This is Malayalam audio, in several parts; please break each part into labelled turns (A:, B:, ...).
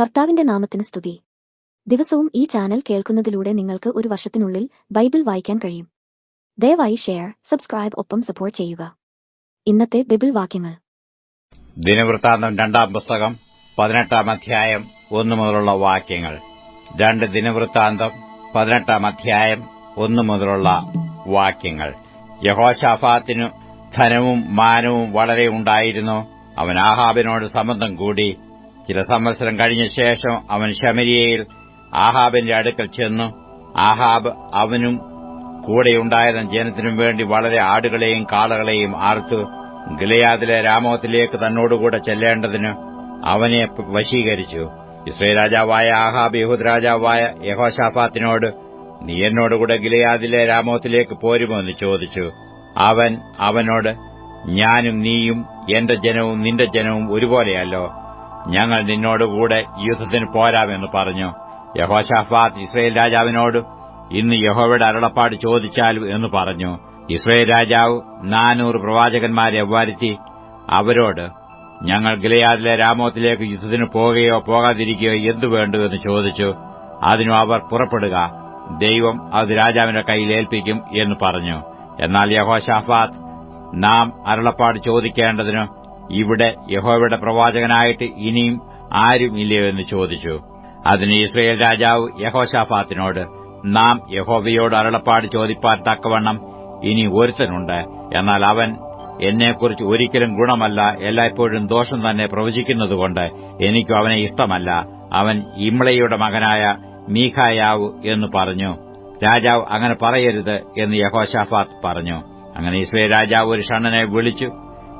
A: കർത്താവിന്റെ നാമത്തിന് സ്തുതി. ദിവസവും ഈ ചാനൽ കേൾക്കുന്നതിലൂടെ നിങ്ങൾക്ക് ഒരു വർഷത്തിനുള്ളിൽ ബൈബിൾ വായിക്കാൻ കഴിയും. ദയവായി ഷെയർ സബ്സ്ക്രൈബ് ഒപ്പം സപ്പോർട്ട് ചെയ്യുക. ഇന്നത്തെ ബൈബിൾ വാക്യങ്ങൾ.
B: ദിനവൃത്താന്തം രണ്ടാം പുസ്തകം പതിനെട്ടാം അധ്യായം ഒന്നു മുതലുള്ള വാക്യങ്ങൾ. രണ്ട് ദിനവൃത്താന്തം പതിനെട്ടാം അധ്യായം ഒന്നു മുതലുള്ള വാക്യങ്ങൾ. യഹോഷാഫാത്തിനു ധനവും മാനവും വളരെ ഉണ്ടായിരുന്നു. അവൻ ആഹാബിനോട് സംബന്ധം കൂടി ചില സംവത്സരം കഴിഞ്ഞ ശേഷം അവൻ ശമരിയയിൽ ആഹാബിന്റെ അടുക്കൽ ചെന്നു. ആഹാബ് അവനും കൂടെയുണ്ടായിരുന്ന ജനത്തിനും വേണ്ടി വളരെ ആടുകളെയും കാളകളെയും ആർത്തു ഗിലയാദിലെ രാമോത്തിലേക്ക് തന്നോടുകൂടെ ചെല്ലേണ്ടതിന് അവനെ വശീകരിച്ചു. ഇസ്രയേൽ രാജാവായ ആഹാബ് യഹൂദ് രാജാവായ യഹോഷാഫാത്തിനോട് നീ എന്നോടുകൂടെ ഗിലയാദിലെ രാമോത്തിലേക്ക് പോരുമോ? എന്ന് ചോദിച്ചു. അവൻ അവനോട് ഞാനും നീയും എന്റെ ജനവും നിന്റെ ജനവും ഒരുപോലെയല്ലോ. ഞങ്ങൾ നിന്നോടുകൂടെ യുദ്ധത്തിന് പോരാമെന്ന് പറഞ്ഞു. യഹോഷാഫാത്ത് ഇസ്രയേൽ രാജാവിനോട് ഇന്ന് യഹോവയുടെ അരുളപ്പാട് ചോദിച്ചാലും എന്ന് പറഞ്ഞു. ഇസ്രയേൽ രാജാവ് നാനൂറ് പ്രവാചകന്മാരെ വരുത്തി അവരോട് ഞങ്ങൾ ഗിലയാദിലെ രാമോത്തിലേക്ക് യുദ്ധത്തിന് പോകുകയോ പോകാതിരിക്കുകയോ എന്തു വേണ്ടു? എന്ന് ചോദിച്ചു. അതിനു അവർ പുറപ്പെടുക. ദൈവം അത് രാജാവിന്റെ കയ്യിൽ ഏൽപ്പിക്കും എന്ന് പറഞ്ഞു. എന്നാൽ യഹോഷാഫാത്ത് നാം അരുളപ്പാട് ചോദിക്കേണ്ടതിന് ഇവിടെ യഹോവയുടെ പ്രവാചകനായിട്ട് ഇനിയും ആരും ഇല്ലയോ എന്ന് ചോദിച്ചു. അതിന് ഇസ്രയേൽ രാജാവ് യഹോഷാഫാത്തിനോട് നാം യഹോവയോട് അരുളപ്പാട് ചോദിപ്പാൻ തക്കവണ്ണം ഇനി ഒരുത്തനുണ്ട്. എന്നാൽ അവൻ എന്നെക്കുറിച്ച് ഒരിക്കലും ഗുണമല്ല എല്ലായ്പ്പോഴും ദോഷം തന്നെ പ്രവചിക്കുന്നതുകൊണ്ട് എനിക്കും അവനെ ഇഷ്ടമല്ല. അവൻ ഇമ്ളയുടെ മകനായ മീഖായാവ് എന്ന് പറഞ്ഞു. രാജാവ് അങ്ങനെ പറയരുത് എന്ന് യഹോഷാഫാത്ത് പറഞ്ഞു. അങ്ങനെ ഇസ്രയേൽ രാജാവ് ഒരു ഷണ്ണനെ വിളിച്ചു.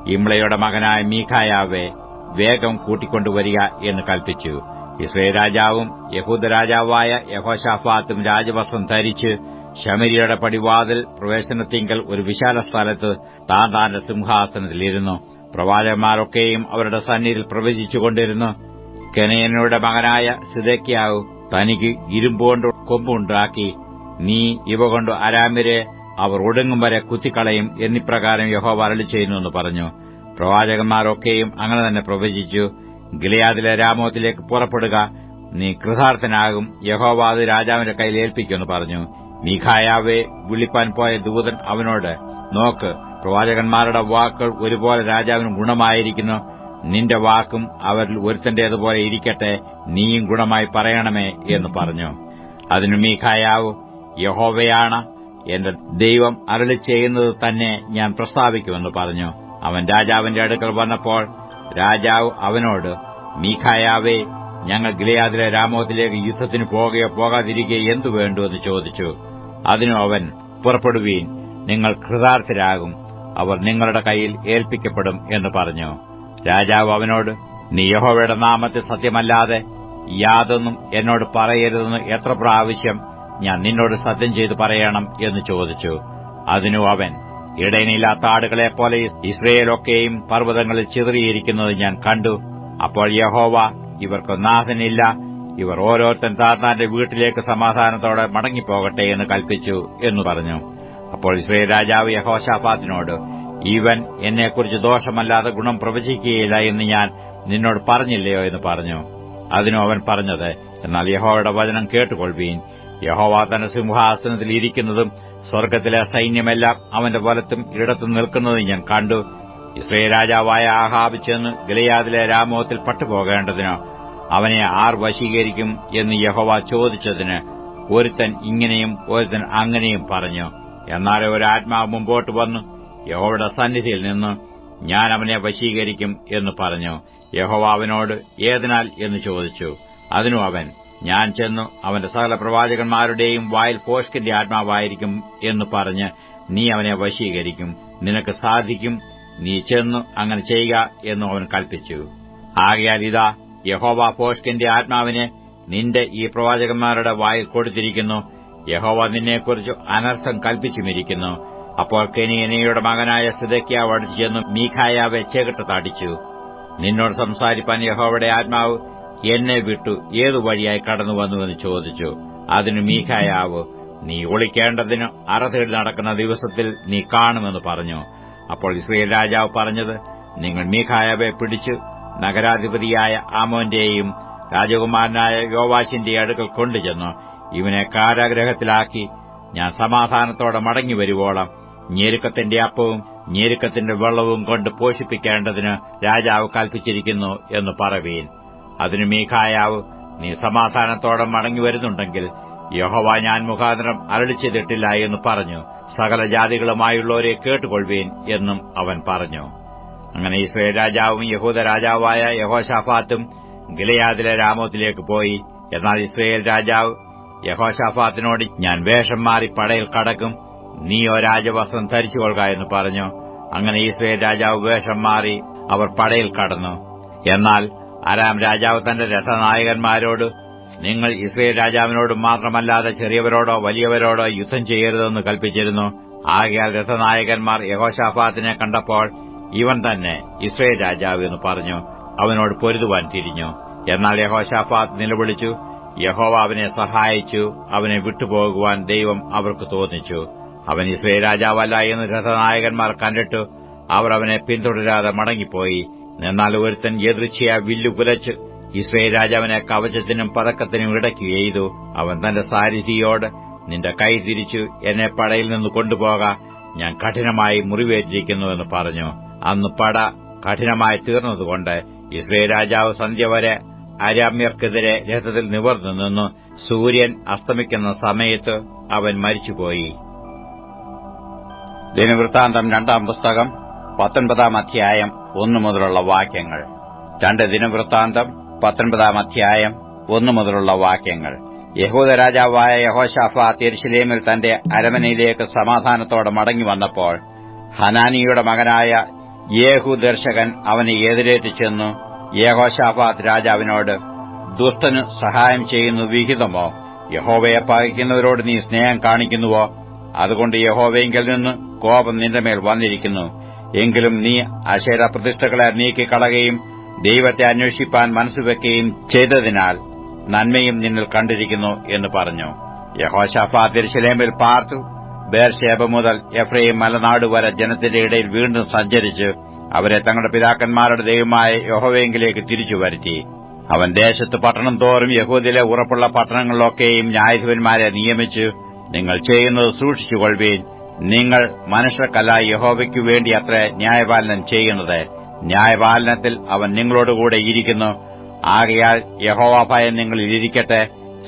B: ഇമ്ളയുടെ മകനായ മീഖായാവെ വേഗം കൂട്ടിക്കൊണ്ടുവരിക എന്ന് കൽപ്പിച്ചു. ഇസ്രയേൽ രാജാവും യഹൂദ രാജാവായ യഹോഷാഫാത്തും രാജവസ്ത്രം ധരിച്ച് ശമരിയുടെ പടിവാതിൽ പ്രവേശനത്തിങ്കൽ ഒരു വിശാല സ്ഥലത്ത് താൻ താന്റെ സിംഹാസനത്തിലിരുന്നു. പ്രവാചകന്മാരൊക്കെയും അവരുടെ സന്നിധിയിൽ പ്രവചിച്ചുകൊണ്ടിരുന്നു കെനയനയുടെ മകനായ സിദക്കിയാവ് തനിക്ക് ഇരുമ്പുകൊണ്ട് കൊമ്പുണ്ടാക്കി നീ ഇവ കൊണ്ട് അരാമിരെ അവർ ഒടുങ്ങും വരെ കുത്തിക്കളയും എന്നിപ്രകാരം യഹോവ അരളി ചെയ്യുന്നുവെന്ന് പറഞ്ഞു. പ്രവാചകന്മാരൊക്കെയും അങ്ങനെ തന്നെ പ്രവചിച്ചു. ഗിലയാദിലെ രാമോത്തിലേക്ക് പുറപ്പെടുക. നീ കൃതാർത്ഥനാകും. അത് രാജാവിന്റെ കയ്യിൽ ഏൽപ്പിക്കുമെന്ന് പറഞ്ഞു. മീഖായാവെ വിളിപ്പാൻ പോയ ദൂതൻ അവനോട് നോക്ക് പ്രവാചകന്മാരുടെ വാക്കുകൾ ഒരുപോലെ രാജാവിന് ഗുണമായിരിക്കുന്നു. നിന്റെ വാക്കും അവരിൽ ഒരുത്തന്റേതുപോലെ ഇരിക്കട്ടെ. നീയും ഗുണമായി പറയണമേ എന്ന് പറഞ്ഞു. അതിനു മീഖായാവ് യഹോവയാണ് എന്റെ ദൈവം അരളി ചെയ്യുന്നത് തന്നെ ഞാൻ പ്രസ്താവിക്കുമെന്ന് പറഞ്ഞു. അവൻ രാജാവിന്റെ അടുക്കൽ വന്നപ്പോൾ രാജാവ് അവനോട് മീഖായാവേ ഞങ്ങൾ ഗിലയാദിലെ രാമോത്തിലേക്ക് യുദ്ധത്തിന് പോകുകയോ പോകാതിരിക്കുകയോ എന്തു വേണ്ടു? എന്ന് ചോദിച്ചു. അതിനു അവൻ പുറപ്പെടുവീൻ നിങ്ങൾ കൃതാർത്ഥരാകും അവർ നിങ്ങളുടെ കയ്യിൽ ഏൽപ്പിക്കപ്പെടും എന്ന് പറഞ്ഞു. രാജാവ് അവനോട് നീ യഹോവയുടെ നാമത്തെ സത്യമല്ലാതെ യാതൊന്നും എന്നോട് പറയരുതെന്ന് എത്ര പ്രാവശ്യം ഞാൻ നിന്നോട് സത്യം ചെയ്തു പറയണം എന്ന് ചോദിച്ചു. അതിനു അവൻ ഇടയനില്ലാത്ത ആടുകളെപ്പോലെ ഇസ്രയേലൊക്കെയും പർവതങ്ങളിൽ ചിതറിയിരിക്കുന്നത് ഞാൻ കണ്ടു. അപ്പോൾ യഹോവ ഇവർക്ക് നാഥനില്ല. ഇവർ ഓരോരുത്തൻ താത്താന്റെ വീട്ടിലേക്ക് സമാധാനത്തോടെ മടങ്ങിപ്പോകട്ടെ എന്ന് കൽപ്പിച്ചു എന്ന് പറഞ്ഞു. അപ്പോൾ ഇസ്രയേൽ രാജാവ് യഹോഷാഫാത്തിനോട് ഇവൻ എന്നെക്കുറിച്ച് ദോഷമല്ലാതെ ഗുണം പ്രവചിക്കുകയില്ല എന്ന് ഞാൻ നിന്നോട് പറഞ്ഞില്ലയോ? എന്ന് പറഞ്ഞു. അതിനു അവൻ പറഞ്ഞത് എന്നാൽ യഹോവയുടെ വചനം കേട്ടുകൊള്ളുവീൻ യഹോവ തന്റെ സിംഹാസനത്തിൽ ഇരിക്കുന്നതും സ്വർഗത്തിലെ സൈന്യമെല്ലാം അവന്റെ വലത്തും ഇടത്തും നിൽക്കുന്നത് ഞാൻ കണ്ടു. ഇസ്രയേൽ രാജാവായ ആഹാബ് ചെന്ന് ഗലയാദിലെ രാമോത്തിൽ പട്ടുപോകേണ്ടതിനോ അവനെ ആർ വശീകരിക്കും എന്ന് യഹോവ ചോദിച്ചതിന് ഒരുത്തൻ ഇങ്ങനെയും ഒരുത്തൻ അങ്ങനെയും പറഞ്ഞു. എന്നാൽ ഒരാത്മാവ് മുമ്പോട്ട് വന്നു യഹോവയുടെ സന്നിധിയിൽ നിന്ന് ഞാൻ അവനെ വശീകരിക്കും എന്ന് പറഞ്ഞു. യഹോവ അവനോട് ഏതിനാൽ? എന്ന് ചോദിച്ചു. അതിനു അവൻ ഞാൻ ചെന്നു അവന്റെ സകല പ്രവാചകന്മാരുടെയും വായിൽ പോഷ്കിന്റെ ആത്മാവായിരിക്കും എന്ന് പറഞ്ഞ് നീ അവനെ വശീകരിക്കും. നിനക്ക് സാധിക്കും. നീ ചെന്നു അങ്ങനെ ചെയ്യുക എന്നും അവൻ കൽപ്പിച്ചു. ആകയാൽ ഇതാ യഹോവ പോഷ്കിന്റെ ആത്മാവിനെ നിന്റെ ഈ പ്രവാചകന്മാരുടെ വായിൽ കൊടുത്തിരിക്കുന്നു. യഹോവ നിന്നെക്കുറിച്ച് അനർത്ഥം കൽപ്പിച്ചുമിരിക്കുന്നു. അപ്പോൾ കെനിയനയുടെ മകനായ സിദക്കിയാവ് അടിച്ചു ചെന്ന് മീഖായാവെ ചെകിട്ട് തടിച്ചു നിന്നോട് സംസാരിപ്പാൻ യഹോവയുടെ ആത്മാവ് എന്നെ വിട്ടു ഏതു വഴിയായി കടന്നു വന്നുവെന്ന് ചോദിച്ചു. അതിന് മീഖായാവ് നീ ഒളിക്കേണ്ടതിന് അറതേടി നടക്കുന്ന ദിവസത്തിൽ നീ കാണുമെന്ന് പറഞ്ഞു. അപ്പോൾ ഇസ്രയേൽ രാജാവ് പറഞ്ഞത് നിങ്ങൾ മീഖായാവെ പിടിച്ച് നഗരാധിപതിയായ ആമോന്റെയും രാജകുമാരനായ യോവാശിന്റെ അടുക്കൽ കൊണ്ടുചെന്നു. ഇവനെ കാരാഗ്രഹത്തിലാക്കി ഞാൻ സമാധാനത്തോടെ മടങ്ങി വരുവോളം. ഞെരുക്കത്തിന്റെ അപ്പവും ഞെരുക്കത്തിന്റെ വെള്ളവും കൊണ്ട് പോഷിപ്പിക്കേണ്ടതിന് രാജാവ് കൽപ്പിച്ചിരിക്കുന്നു എന്ന് പറവീൻ. അതിനു മീഖായാവ് നീ സമാധാനത്തോടെ മടങ്ങി വരുന്നുണ്ടെങ്കിൽ യഹോവ ഞാൻ മുഖാന്തരം അരളി ചെയ്തിട്ടില്ല എന്ന് പറഞ്ഞു സകല ജാതികളുമായുള്ളവരെ കേട്ടുകൊള്ളുവീൻ എന്നും അവൻ പറഞ്ഞു. അങ്ങനെ ഇസ്രയേൽ രാജാവും യഹൂദ രാജാവായ യഹോഷാഫാത്തും ഗിലയാദിലെ രാമോത്തിലേക്ക് പോയി. എന്നാൽ ഇസ്രയേൽ രാജാവ് യഹോഷാഫാത്തിനോട് ഞാൻ വേഷം മാറി പടയിൽ കടക്കും നീയോ രാജവസ്ത്രം ധരിച്ചുകൊള്ളുക എന്ന് പറഞ്ഞു. അങ്ങനെ ഇസ്രയേൽ രാജാവ് വേഷം മാറി അവർ പടയിൽ കടന്നു. എന്നാൽ അരാം രാജാവ് തന്റെ രഥനായകന്മാരോട് നിങ്ങൾ ഇസ്രയേൽ രാജാവിനോട് മാത്രമല്ലാതെ ചെറിയവരോടോ വലിയവരോടോ യുദ്ധം ചെയ്യരുതെന്ന് കൽപ്പിച്ചിരുന്നു. ആകയാൽ രഥനായകന്മാർ യഹോഷാഫാത്തിനെ കണ്ടപ്പോൾ ഇവൻ തന്നെ ഇസ്രയേൽ രാജാവ് എന്ന് പറഞ്ഞു അവനോട് പൊരുതുവാൻ തിരിഞ്ഞു. എന്നാൽ യഹോഷാഫാത്ത് നിലവിളിച്ചു യഹോവ അവനെ സഹായിച്ചു അവനെ വിട്ടുപോകുവാൻ ദൈവം അവർക്ക് തോന്നിച്ചു. അവൻ ഇസ്രയേൽ രാജാവല്ല എന്ന് രഥനായകന്മാർ കണ്ടിട്ടു. അവർ അവനെ പിന്തുടരാതെ മടങ്ങിപ്പോയി. എന്നാൽ ഒരുത്തൻ എതിർച്ചയാ വില്ലു കുലച്ച് ഇസ്രയേൽ രാജാവിനെ കവചത്തിനും പതക്കത്തിനും ഇടയ്ക്ക് എയ്തു. അവൻ തന്റെ സാരിഥിയോട് നിന്റെ കൈ തിരിച്ചു എന്നെ പടയിൽ നിന്ന് കൊണ്ടുപോക. ഞാൻ കഠിനമായി മുറിവേറ്റിരിക്കുന്നുവെന്ന് പറഞ്ഞു. അന്ന് പട കഠിനമായി തീർന്നതുകൊണ്ട് ഇസ്രയേൽ രാജാവ് സന്ധ്യ വരെ അരാമ്യർക്കെതിരെ രഥത്തിൽ നിവർന്നു നിന്നു. സൂര്യൻ അസ്തമിക്കുന്ന സമയത്ത് അവൻ മരിച്ചുപോയി. ദിനവൃത്താന്തം രണ്ടാം പുസ്തകം പത്തൊൻപതാം അധ്യായം ഒന്നു മുതലുള്ള വാക്യങ്ങൾ. രണ്ട് ദിനവൃത്താന്തം പത്തൊൻപതാം അധ്യായം ഒന്നു മുതലുള്ള വാക്യങ്ങൾ. യഹൂദ രാജാവായ യഹോഷാഫ തിരുശിലേമിൽ തന്റെ അരമനയിലേക്ക് സമാധാനത്തോടെ മടങ്ങി വന്നപ്പോൾ ഹനാനിയുടെ മകനായ യേഹു ദർശകൻ അവനെ എതിരേറ്റ് ചെന്നു. യഹോഷാഫാത്ത് രാജാവിനോട് ദുഷ്ടന് സഹായം ചെയ്യുന്നു വിഹിതമോ? യഹോവയെ പകയ്ക്കുന്നവരോട് നീ സ്നേഹം കാണിക്കുന്നുവോ? അതുകൊണ്ട് യഹോവയെങ്കിൽ നിന്ന് കോപം നിന്റെ മേൽ വന്നിരിക്കുന്നു. എങ്കിലും നീ അശേര പ്രതിഷ്ഠകളെ നീക്കിക്കളയുകയും ദൈവത്തെ അന്വേഷിപ്പാൻ മനസ്സുവെക്കുകയും ചെയ്തതിനാൽ നന്മയും നിന്നിൽ കണ്ടിരിക്കുന്നു എന്ന് പറഞ്ഞു. യഹോഷാഫാത്ത് തിരുശലേമിൽ പാർത്തു. ബേർഷേബ മുതൽ എഫ്രൈം മലനാട് വരെ ജനത്തിന്റെ ഇടയിൽ വീണ്ടും സഞ്ചരിച്ച് അവരെ തങ്ങളുടെ പിതാക്കന്മാരുടെ ദൈവമായ യഹോവയെങ്കിലേക്ക് തിരിച്ചു വരുത്തി. അവൻ ദേശത്ത് പട്ടണം തോറും യഹൂദിലെ ഉറപ്പുള്ള പട്ടണങ്ങളിലൊക്കെയും ന്യായാധിപന്മാരെ നിയമിച്ചു നിങ്ങൾ ചെയ്യുന്നത് സൂക്ഷിച്ചുകൊള്ളുവീൻ നിങ്ങൾ മനുഷ്യർക്കല്ല യഹോവയ്ക്കു വേണ്ടി അത്ര ന്യായപാലനം ചെയ്യുന്നത്. ന്യായപാലനത്തിൽ അവൻ നിങ്ങളോടുകൂടെ ഇരിക്കുന്നു. ആകയാൽ യഹോവ നിങ്ങളിലിരിക്കട്ടെ ഇരിക്കട്ടെ.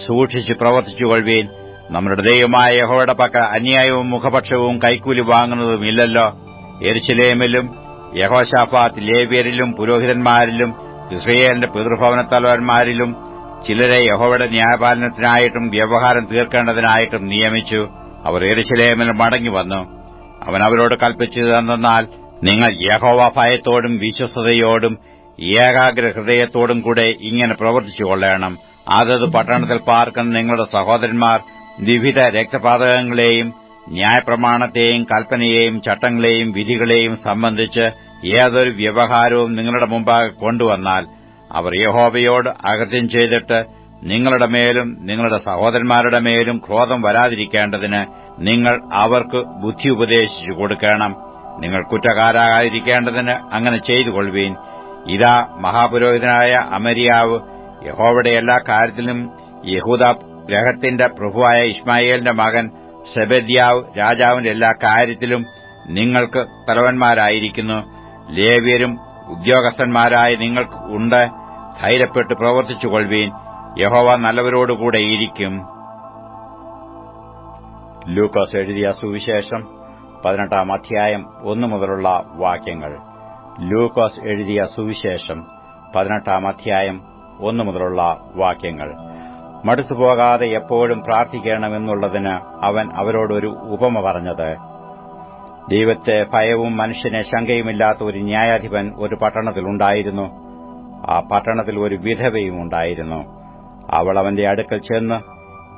B: സൂക്ഷിച്ചു പ്രവർത്തിച്ചുകൊള്ളുവീൻ. നമ്മുടെ ദൈവമായ യഹോയുടെ പക്ക അന്യായവും മുഖപക്ഷവും കൈക്കൂലി വാങ്ങുന്നതും ഇല്ലല്ലോ. എരിശിലേമിലും യഹോഷാഫാത്ത് ലേവ്യരിലും പുരോഹിതന്മാരിലും ഇസ്രയേലിന്റെ പിതൃഭവന തലവന്മാരിലും ചിലരെ യഹോവയുടെ ന്യായപാലനത്തിനായിട്ടും വ്യവഹാരം തീർക്കേണ്ടതിനായിട്ടും നിയമിച്ചു. അവർ എരിശിലേമിൽ മടങ്ങി വന്നു. അവൻ അവരോട് കൽപ്പിച്ചതെന്നാൽ നിങ്ങൾ യഹോവ ഭയത്തോടും വിശ്വസതയോടും ഏകാഗ്ര ഹൃദയത്തോടും കൂടെ ഇങ്ങനെ പ്രവർത്തിച്ചു കൊള്ളണം. അതത് പട്ടണത്തിൽ പാർക്കുന്ന നിങ്ങളുടെ സഹോദരന്മാർ വിവിധ രക്തപാതകങ്ങളെയും ന്യായപ്രമാണത്തെയും കൽപ്പനയെയും ചട്ടങ്ങളെയും വിധികളെയും സംബന്ധിച്ച് ഏതൊരു വ്യവഹാരവും നിങ്ങളുടെ മുമ്പാകെ കൊണ്ടുവന്നാൽ അവർ യഹോബയോട് അകൃത്യം ചെയ്തിട്ട് നിങ്ങളുടെ മേലും നിങ്ങളുടെ സഹോദരന്മാരുടെ മേലും ക്രോധം വരാതിരിക്കേണ്ടതിന് നിങ്ങൾ അവർക്ക് ബുദ്ധി ഉപദേശിച്ചു കൊടുക്കണം. നിങ്ങൾ കുറ്റക്കാരാകാതിരിക്കേണ്ടതിന് അങ്ങനെ ചെയ്തു ചെയ്തുകൊള്ളുവീൻ. ഇതാ മഹാപുരോഹിതനായ അമരിയാവ് യഹോവയുടെ എല്ലാ കാര്യത്തിലും യഹൂദ ഗ്രഹത്തിന്റെ പ്രഭുവായ ഇസ്മായേലിന്റെ മകൻ സെബദ്യാവ് രാജാവിന്റെ എല്ലാ കാര്യത്തിലും നിങ്ങൾക്ക് തലവന്മാരായിരിക്കുന്നു. ലേവ്യരും ഉദ്യോഗസ്ഥന്മാരായ നിങ്ങൾക്ക് ഉണ്ട്. ധൈര്യപ്പെട്ട് പ്രവർത്തിച്ചുകൊള്ളുവീൻ. യഹോവ നല്ലവരോടുകൂടെ ഇരിക്കും. ലൂക്കോസ് എഴുതിയ സുവിശേഷം പതിനെട്ടാം അധ്യായം ഒന്നു മുതലുള്ള വാക്യങ്ങൾ. ലൂക്കോസ് എഴുതിയ സുവിശേഷം പതിനെട്ടാം അധ്യായം ഒന്നു മുതലുള്ള വാക്യങ്ങൾ. മടുത്തുപോകാതെ എപ്പോഴും പ്രാർത്ഥിക്കണമെന്നുള്ളതിന് അവൻ അവരോടൊരു ഉപമ പറഞ്ഞത്. ദൈവത്തെ ഭയവും മനുഷ്യനെ ശങ്കയുമില്ലാത്ത ഒരു ന്യായാധിപൻ ഒരു പട്ടണത്തിലുണ്ടായിരുന്നു. ആ പട്ടണത്തിൽ ഒരു വിധവയും ഉണ്ടായിരുന്നു. അവൾ അവന്റെ അടുക്കൽ ചെന്ന്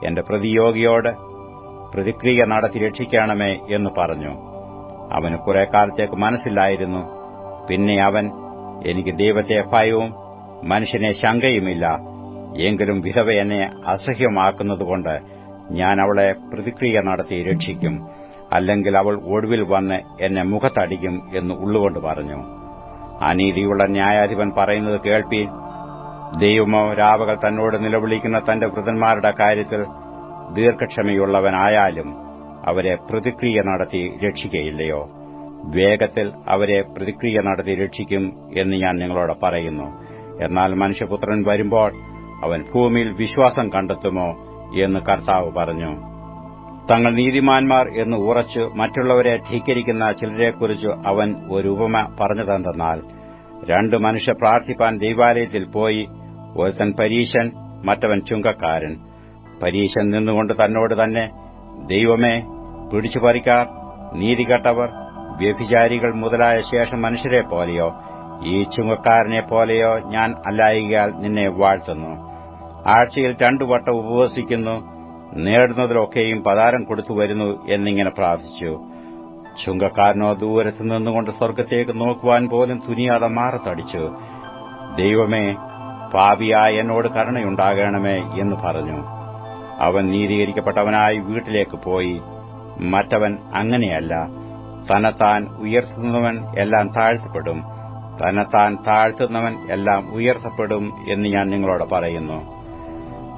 B: എന്റെ പ്രതിയോഗിയോട് പ്രതിക്രിയ നടത്തി രക്ഷിക്കണമേ എന്ന് പറഞ്ഞു. അവന് കുറെ കാലത്തേക്ക് മനസ്സിലായിരുന്നു പിന്നെ അവൻ എനിക്ക് ദൈവത്തെ ഭയവും മനുഷ്യനെ ശങ്കയുമില്ല. എങ്കിലും വിധവ എന്നെ അസഹ്യമാക്കുന്നതുകൊണ്ട് ഞാൻ അവളെ പ്രതിക്രിയ നടത്തി രക്ഷിക്കും. അല്ലെങ്കിൽ അവൾ ഒടുവിൽ വന്ന് എന്നെ മുഖത്തടിക്കും എന്ന് ഉള്ളുകൊണ്ട് പറഞ്ഞു. അനീതിയുള്ള ന്യായാധിപൻ പറയുന്നത് കേൾപ്പീൻ ദൈവമോ രാവകൾ തന്നോട് നിലവിളിക്കുന്ന തന്റെ വൃതന്മാരുടെ കാര്യത്തിൽ ദീർഘക്ഷമയുള്ളവനായാലും അവരെ പ്രതിക്രിയ നടത്തി രക്ഷിക്കയില്ലയോ? വേഗത്തിൽ അവരെ പ്രതിക്രിയ നടത്തി രക്ഷിക്കും എന്ന് ഞാൻ നിങ്ങളോട് പറയുന്നു. എന്നാൽ മനുഷ്യപുത്രൻ വരുമ്പോൾ അവൻ ഭൂമിയിൽ വിശ്വാസം കണ്ടെത്തുമോ എന്ന് കർത്താവ് പറഞ്ഞു. തങ്ങൾ നീതിമാന്മാർ എന്ന് ഉറച്ച് മറ്റുള്ളവരെ ധിക്കരിക്കുന്ന ചിലരെക്കുറിച്ച് അവൻ ഒരു ഉപമ പറഞ്ഞതെന്തെന്നാൽ രണ്ട് മനുഷ്യ പ്രാർത്ഥിപ്പാൻ ദൈവാലയത്തിൽ പോയി ഒരുത്തൻ പരീശൻ മറ്റവൻ ചുങ്കക്കാരൻ. പരീശൻ നിന്നുകൊണ്ട് തന്നോട് തന്നെ ദൈവമേ പിടിച്ചു പറിക്കാർ നീതികെട്ടവർ വ്യഭിചാരികൾ മുതലായ ശേഷം മനുഷ്യരെ പോലെയോ ഈ ചുങ്കക്കാരനെ പോലെയോ ഞാൻ അല്ലായികയാൽ നിന്നെ വാഴ്ത്തുന്നു. ആഴ്ചയിൽ രണ്ടു വട്ടം ഉപവസിക്കുന്നു നേടുന്നതിലൊക്കെയും പതാരം കൊടുത്തു വരുന്നു എന്നിങ്ങനെ പ്രാർത്ഥിച്ചു. ചുങ്കക്കാരനോ ദൂരത്ത് നിന്നുകൊണ്ട് സ്വർഗത്തേക്ക് നോക്കുവാൻ പോലും തുനിയാതെ മാറത്തടിച്ചു. ദൈവമേ പാപിയായ എന്നോട് കരുണയുണ്ടാകണമേ എന്ന് പറഞ്ഞു. അവൻ നീതീകരിക്കപ്പെട്ടവനായി വീട്ടിലേക്ക് പോയി. മറ്റവൻ അങ്ങനെയല്ല. തന്നെത്താൻ ഉയർത്തുന്നവൻ എല്ലാം താഴ്ത്തപ്പെടും. തന്നെത്താൻ താഴ്ത്തുന്നവൻ എല്ലാം ഉയർത്തപ്പെടും എന്ന് ഞാൻ നിങ്ങളോട് പറയുന്നു.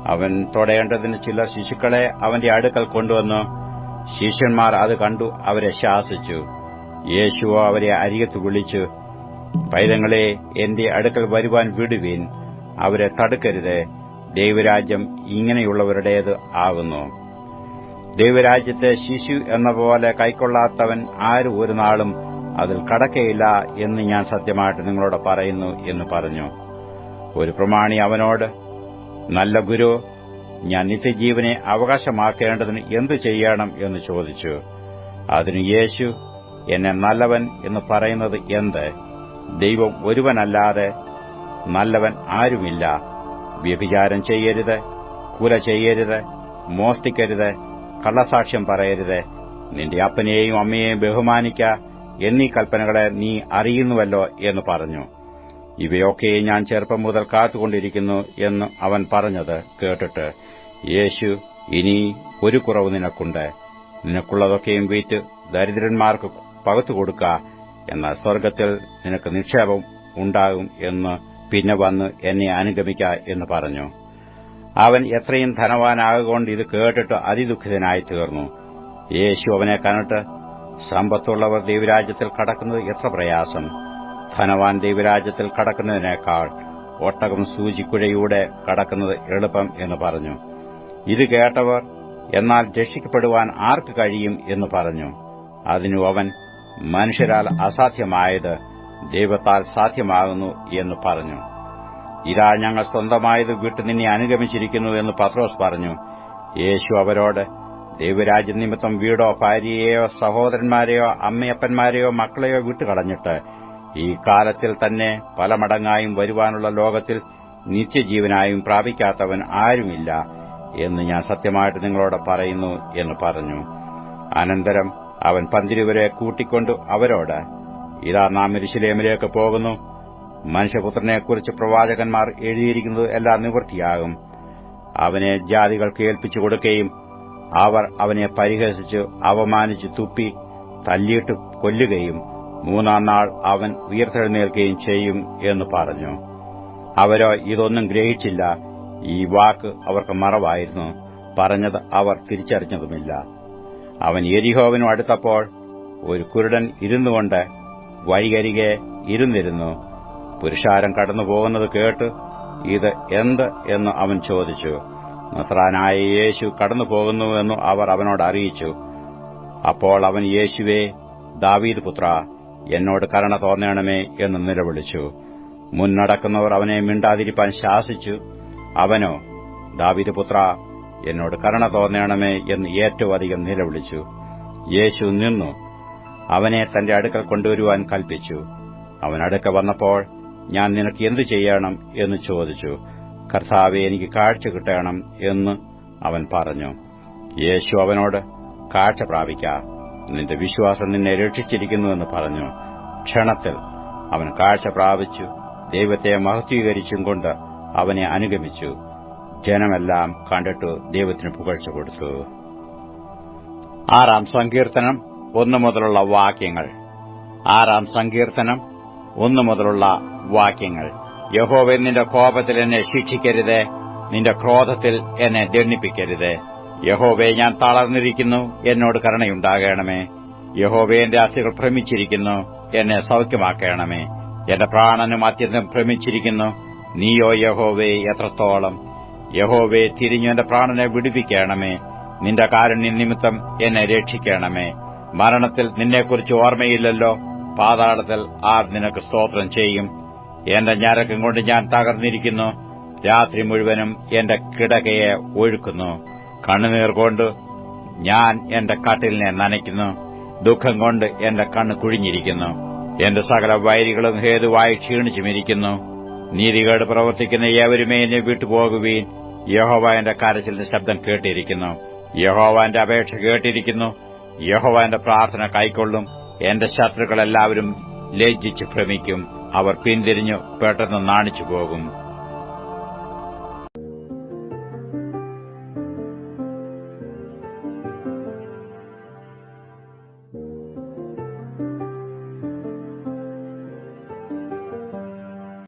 B: അവൻ തൊടയേണ്ടതിന് ചില ശിശുക്കളെ അവന്റെ അടുക്കൽ കൊണ്ടുവന്നു. ശിഷ്യന്മാർ അത് കണ്ടു അവരെ ശാസിച്ചു. യേശുവോ അവരെ അരികത്ത് വിളിച്ചു പൈതങ്ങളെ എന്റെ അടുക്കൽ വരുവാൻ വിടുവീൻ. അവരെ തടുക്കരുത്. ദൈവരാജ്യം ഇങ്ങനെയുള്ളവരുടേത് ആകുന്നു ദൈവരാജ്യത്തെ ശിശു എന്ന പോലെ കൈക്കൊള്ളാത്തവൻ ആരും ഒരു നാളും അതിൽ കടക്കയില്ല എന്ന് ഞാൻ സത്യമായിട്ട് നിങ്ങളോട് പറയുന്നു എന്ന് പറഞ്ഞു. ഒരു പ്രമാണി അവനോട് നല്ല ഗുരു ഞാൻ നിത്യജീവനെ അവകാശമാക്കേണ്ടതിന് എന്തു ചെയ്യണം? എന്ന് ചോദിച്ചു. അതിന് യേശു എന്നെ നല്ലവൻ എന്ന് പറയുന്നത് എന്ത്? ദൈവം ഒരുവനല്ലാതെ നല്ലവൻ ആരുമില്ല. വ്യഭിചാരം ചെയ്യരുത് കുല ചെയ്യരുത് മോഷ്ടിക്കരുത് കള്ളസാക്ഷ്യം പറയരുത്. നിന്റെ അപ്പനെയും അമ്മയെയും ബഹുമാനിക്ക എന്നീ കൽപ്പനകളെ നീ അറിയുന്നുവല്ലോ എന്ന് പറഞ്ഞു. ഇവയൊക്കെ ഞാൻ ചെറുപ്പം മുതൽ കാത്തുകൊണ്ടിരിക്കുന്നു എന്ന് അവൻ പറഞ്ഞത് കേട്ടിട്ട് യേശു ഇനി ഒരു കുറവ് നിനക്കുണ്ട്. നിനക്കുള്ളതൊക്കെയും വീറ്റ് ദരിദ്രന്മാർക്ക് പകത്തു കൊടുക്ക. എന്നാൽ സ്വർഗത്തിൽ നിനക്ക് നിക്ഷേപം ഉണ്ടാകും എന്ന് പിന്നെ വന്ന് എന്നെ അനുഗമിക്ക എന്ന് പറഞ്ഞു. അവൻ എത്രയും ധനവാനാകൊണ്ട് ഇത് കേട്ടിട്ട് അതിദുഃഖിതനായി തീർന്നു. യേശു അവനെ കണ്ടിട്ട് സമ്പത്തുള്ളവർ ദൈവരാജ്യത്തിൽ കടക്കുന്നത് എത്ര പ്രയാസം. ധനവാൻ ദൈവരാജ്യത്തിൽ കടക്കുന്നതിനേക്കാൾ ഒട്ടകം സൂചിക്കുഴയൂടെ കടക്കുന്നത് എളുപ്പം എന്ന് പറഞ്ഞു. ഇത് കേട്ടവർ എന്നാൽ രക്ഷിക്കപ്പെടുവാൻ ആർക്ക് കഴിയും? എന്ന് പറഞ്ഞു. അതിനു അവൻ മനുഷ്യരാൽ അസാധ്യമായത് ദൈവത്താൽ സാധ്യമാകുന്നു എന്ന് പറഞ്ഞു. ഇതാ ഞങ്ങൾ സ്വന്തമായത് വിട്ട് നിന്നെ അനുഗമിച്ചിരിക്കുന്നു എന്ന് പത്രോസ് പറഞ്ഞു. യേശു അവരോട് ദൈവരാജ്യ നിമിത്തം വീടോ ഭാര്യയെയോ സഹോദരന്മാരെയോ അമ്മയപ്പന്മാരെയോ മക്കളെയോ വിട്ടുകളഞ്ഞിട്ട് ഈ കാലത്തിൽ തന്നെ പല മടങ്ങായും വരുവാനുള്ള ലോകത്തിൽ നിത്യജീവനായും പ്രാപിക്കാത്തവൻ ആരുമില്ല എന്ന് ഞാൻ സത്യമായിട്ട് നിങ്ങളോട് പറയുന്നു എന്ന് പറഞ്ഞു. അനന്തരം അവൻ പന്തിരുവരെ കൂട്ടിക്കൊണ്ടു അവരോട് ഇതാ നാം മിരിശിലേമിലേക്ക് പോകുന്നു. മനുഷ്യപുത്രനെക്കുറിച്ച് പ്രവാചകന്മാർ എഴുതിയിരിക്കുന്നത് എല്ലാം നിവൃത്തിയാകും. അവനെ ജാതികൾക്ക് ഏൽപ്പിച്ചു കൊടുക്കുകയും അവർ അവനെ പരിഹസിച്ച് അവമാനിച്ച് തുപ്പി തല്ലിയിട്ട് കൊല്ലുകയും മൂന്നാം നാൾ അവൻ ഉയർത്തെഴുന്നേൽക്കുകയും ചെയ്യും എന്ന് പറഞ്ഞു. അവരോ ഇതൊന്നും ഗ്രഹിച്ചില്ല. ഈ വാക്ക് അവർക്ക് മറവായിരുന്നു. പറഞ്ഞത് അവർ തിരിച്ചറിഞ്ഞതുമില്ല. അവൻ എരിഹോവിനും അടുത്തപ്പോൾ ഒരു കുരുടൻ ഇരുന്നുകൊണ്ട് വഴികരികെ ഇരുന്നിരുന്നു. പുരുഷാരം കടന്നുപോകുന്നത് കേട്ട് ഇത് എന്ത് എന്ന് അവൻ ചോദിച്ചു. നസ്രാനായ യേശു കടന്നു പോകുന്നുവെന്നു അവർ അവനോട് അറിയിച്ചു. അപ്പോൾ അവൻ യേശുവേ ദാവീദ് പുത്ര എന്നോട് കരുണ തോന്നണമേ എന്ന് നിലവിളിച്ചു. മുന്നടക്കുന്നവർ അവനെ മിണ്ടാതിരിപ്പാൻ ശാസിച്ചു. അവനോ ദാവീദ് പുത്ര എന്നോട് കരുണ തോന്നണമേ എന്ന് ഏറ്റവും അധികം നിലവിളിച്ചു. യേശു നിന്നു. അവനെ തന്റെ അടുക്കൽ കൊണ്ടുവരുവാൻ കൽപ്പിച്ചു. അവൻ അടുക്ക വന്നപ്പോൾ ഞാൻ നിനക്ക് എന്തു ചെയ്യണം? എന്ന് ചോദിച്ചു. കർത്താവെ എനിക്ക് കാഴ്ച കിട്ടണം എന്ന് അവൻ പറഞ്ഞു. യേശു അവനോട് കാഴ്ച പ്രാപിക്ക. നിന്റെ വിശ്വാസം നിന്നെ രക്ഷിച്ചിരിക്കുന്നുവെന്ന് പറഞ്ഞു. ക്ഷണത്തിൽ അവൻ കാഴ്ച പ്രാപിച്ചു. ദൈവത്തെ മഹത്വീകരിച്ചും കൊണ്ട് അവനെ അനുഗമിച്ചു. ജനമെല്ലാം കണ്ടിട്ടു ദൈവത്തിന് പുകഴ്ച കൊടുത്തു. ആറാം സങ്കീർത്തനം. ഒന്നു മുതലുള്ള വാക്യങ്ങൾ. ആറാം സങ്കീർത്തനം. ഒന്നു മുതലുള്ള വാക്യങ്ങൾ. യഹോവെ നിന്റെ കോപത്തിൽ എന്നെ ശിക്ഷിക്കരുത്. നിന്റെ ക്രോധത്തിൽ എന്നെ ദണ്ണിപ്പിക്കരുത് യഹോവെ ഞാൻ തളർന്നിരിക്കുന്നു. എന്നോട് കരുണയുണ്ടാകണമേ. യഹോവെ എന്റെ അസ്ഥികൾ ഭ്രമിച്ചിരിക്കുന്നു. എന്നെ സൗഖ്യമാക്കണമേ. എന്റെ പ്രാണനും അത്യന്തം ഭ്രമിച്ചിരിക്കുന്നു. നീയോ യഹോവേ എത്രത്തോളം. യഹോവേ തിരിഞ്ഞു എന്റെ പ്രാണനെ വിടുവിക്കണമേ. നിന്റെ കാരുണ്യ നിമിത്തം എന്നെ രക്ഷിക്കണമേ. മരണത്തിൽ നിന്നെക്കുറിച്ച് ഓർമ്മയില്ലല്ലോ. പാതാളത്തിൽ ആർ നിനക്ക് സ്തോത്രം ചെയ്യും. എന്റെ ഞരക്കം കൊണ്ട് ഞാൻ തകർന്നിരിക്കുന്നു. രാത്രി മുഴുവനും എന്റെ കിടകയെ ഒഴുക്കുന്നു. കണ്ണുനീർ കൊണ്ട് ഞാൻ എന്റെ കട്ടിലിനെ നനയ്ക്കുന്നു. ദുഃഖം കൊണ്ട് എന്റെ കണ്ണ് കുഴിഞ്ഞിരിക്കുന്നു. എന്റെ സകല വൈരികളും ഹേതുവായി ക്ഷീണിച്ചുമിരിക്കുന്നു നീതികേട് പ്രവർത്തിക്കുന്ന ഏവരുമേ എന്നെ വിട്ടുപോകുവീൻ. യഹോവ എന്റെ കരച്ചിലിന്റെ ശബ്ദം കേട്ടിരിക്കുന്നു. യഹോവ എന്റെ അപേക്ഷ കേട്ടിരിക്കുന്നു. യഹോവ എന്റെ പ്രാർത്ഥന കൈക്കൊള്ളും. എന്റെ ശത്രുക്കളെല്ലാവരും ലജ്ജിച്ച് ഭ്രമിക്കും. അവർ പിന്തിരിഞ്ഞു പെട്ടെന്ന് നാണിച്ചു പോകും